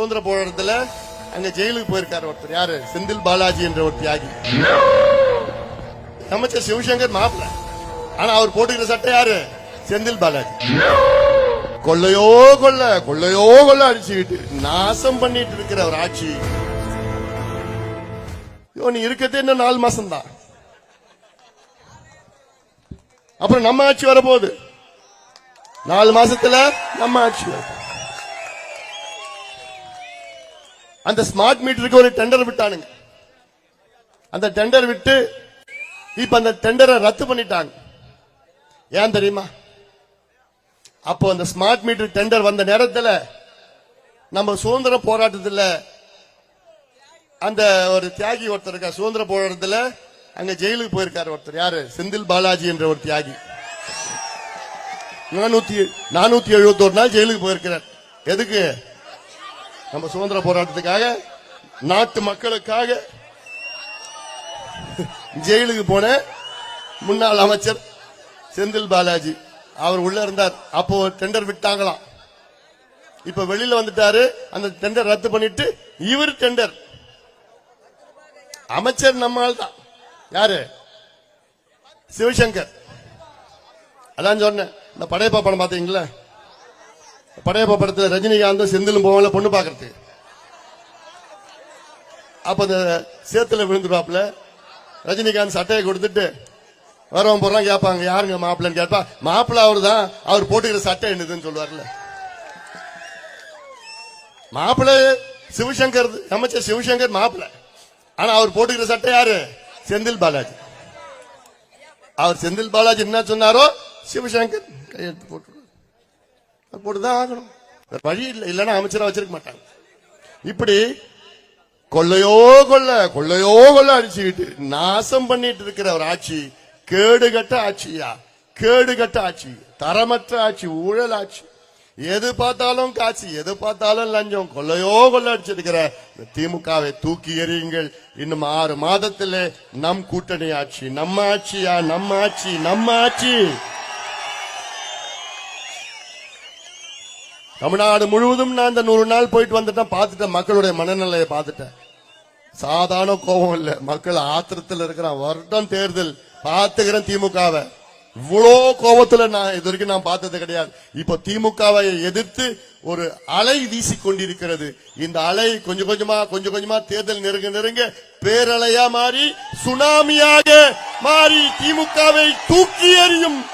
சுதந்திர போராட்டத்துல அங்க ஜெயிலுக்கு போயிருக்காரு ஒருத்தர். யாரு? செந்தில் பாலாஜி என்ற ஒரு தியாகி. அமைச்சர் சிவசங்கர் மாப்பிள்ள ஆனா அவர் போட்டுக்கிற சட்டை யாரு? செந்தில் பாலாஜி. கொள்ளையோ கொள்ள கொள்ளையோ கொள்ள அடிச்சுக்கிட்டு நாசம் பண்ணிட்டு இருக்கிற ஒரு ஆட்சி. நீ இருக்கிறது இன்னும் நாலு மாசம் தான் அப்புறம் நம்ம ஆட்சி வரப்போகுது. நாலு மாசத்துல நம்ம ஆட்சி வரப்போகுது. அந்த ஸ்மார்ட் மீட்டருக்கு ஒரு டெண்டர் விட்டானுங்க. அந்த டெண்டர் விட்டு இப்ப அந்த டெண்டரை ரத்து பண்ணிட்டாங்க. ஏன் தெரியுமா? அப்போ அந்த ஸ்மார்ட் மீட்டர் டெண்டர் வந்த நேரத்தில் நம்ம சுதந்திர போராட்டத்தில் அந்த ஒரு தியாகி ஒருத்தர் இருக்கா சுதந்திர போராட்டத்தில் அங்க ஜெயிலுக்கு போயிருக்காரு ஒருத்தர். யாரு? செந்தில் பாலாஜி என்ற ஒரு தியாகி. நானூத்தி நானூத்தி எழுபத்தி ஒரு நாள் ஜெயிலுக்கு போயிருக்கிறார். எதுக்கு? நம்ம சுதந்திர போராட்டத்துக்காக நாட்டு மக்களுக்காக ஜெயிலுக்கு போன முன்னாள் அமைச்சர் செந்தில் பாலாஜி. அவர் உள்ள இருந்தார். அப்போ டெண்டர் விட்டாங்களாம். இப்ப வெளியில வந்துட்டாரு. அந்த டெண்டர் ரத்து பண்ணிட்டு இவர் டெண்டர் அமைச்சர் நம்மால் தான். யாரு? சிவசங்கர். அதான் சொன்னேன். இந்த படையப்பா படம் பாத்தீங்களா படையப்ப படத்துல ரஜினிகாந்த் செந்திலும் போவாங்கள பொண்ணு பார்க்கறது. அப்ப அந்த சேத்துல விழுந்துருவாப்புல. ரஜினிகாந்த் சட்டையை கொடுத்துட்டு வரவன் போறான் கேட்பாங்க. யாருங்க மாப்பிள்ளன்னு கேட்பா மாப்பிள்ள அவர் தான் அவர் போட்டுக்கிற சட்டை என்னதுன்னு சொல்லுவார்ல. மாப்பிள்ள சிவசங்கர் அமைச்சர் சிவசங்கர் மாப்பிள்ளை. ஆனா அவர் போட்டுக்கிற சட்டை யாரு? செந்தில் பாலாஜி. அவர் செந்தில் பாலாஜி என்ன சொன்னாரோ சிவசங்கர் கையெழுத்து போட்டு போட்டுதான் ஆகணும். வழி இல்லை இல்லைன்னா அமைச்சரா வச்சிருக்க மாட்டாங்க. இப்படி கொள்ளையோ கொள்ள கொள்ளையோ கொள்ள அடிச்சுக்கிட்டு நாசம் பண்ணிட்டு இருக்கிற ஒரு ஆட்சி கேடுகட்ட ஆட்சியா? கேடுகட்ட ஆட்சி தரமற்ற ஆட்சி ஊழல் ஆட்சி. எது பார்த்தாலும் காட்சி எது பார்த்தாலும் லஞ்சம். கொள்ளையோ கொள்ள அடிச்சிருக்கிற இந்த திமுகவை தூக்கி எறியுங்கள். இன்னும் ஆறு மாதத்திலே நம் கூட்டணி ஆட்சி நம்ம ஆட்சியா? நம்ம ஆட்சி நம்ம ஆட்சி. தமிழ்நாடு முழுவதும் நான் இந்த நூறு நாள் போயிட்டு வந்துட்டேன் பார்த்துட்டேன் மக்களுடைய மனநிலையை பார்த்துட்டேன். சாதாரண கோபம் இல்ல. மக்கள் ஆத்திரத்தில் இருக்கிறான். வருடம் தேர்தல் பார்த்துக்கிறேன் திமுகவை. இவ்வளோ கோபத்துல நான் இது வரைக்கும் நான் பார்த்தது கிடையாது. இப்போ திமுகவை எதிர்த்து ஒரு அலை வீசி கொண்டிருக்கிறது. இந்த அலை கொஞ்சம் கொஞ்சமா கொஞ்சம் கொஞ்சமா தேர்தல் நெருங்க நெருங்க பேரலையா மாறி சுனாமியாக மாறி திமுகவை தூக்கி எறியும்